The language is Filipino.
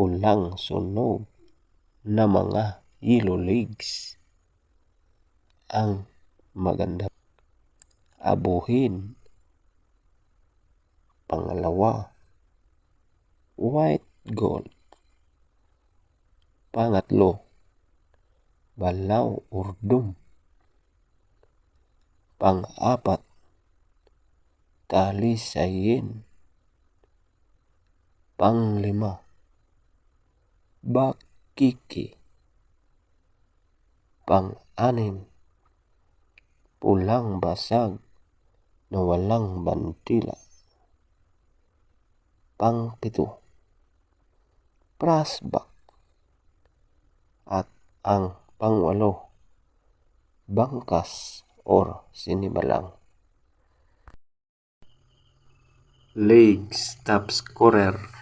pulang sunog na mga yellow legs ang maganda abuhin. Pangalawa, white gold. Pangatlo, balaw urdom. Pang-apat, talisayin. Panglima, bakiki. Pang-anim, pulang basag na walang bantila. Pangpito, prasbak. At ang pangwalo, bangkas or sinibalang. Legs top scorer